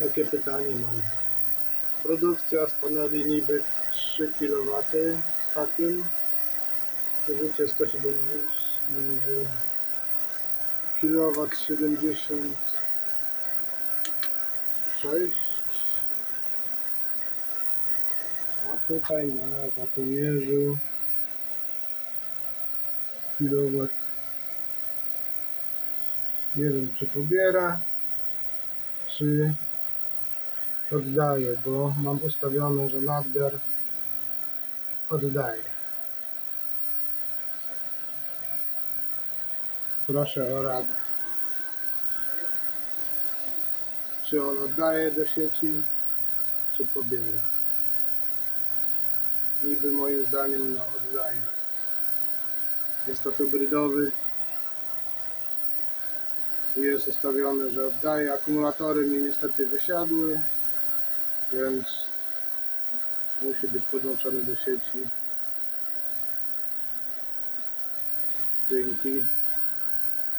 Jakie pytanie mam? Produkcja z paneli niby 3 kW z hakiem. Zużycie 170 kW 76 a tutaj na watomierzu kilowat nie wiem czy pobiera czy oddaje, bo mam ustawione, że nadmiar oddaje. Proszę o radę. Czy on oddaje do sieci, czy pobiera? Niby moim zdaniem no oddaje. Jest to hybrydowy. Jest ustawione, że oddaje. Akumulatory mi niestety wysiadły, więc musi być podłączony do sieci. Dzięki.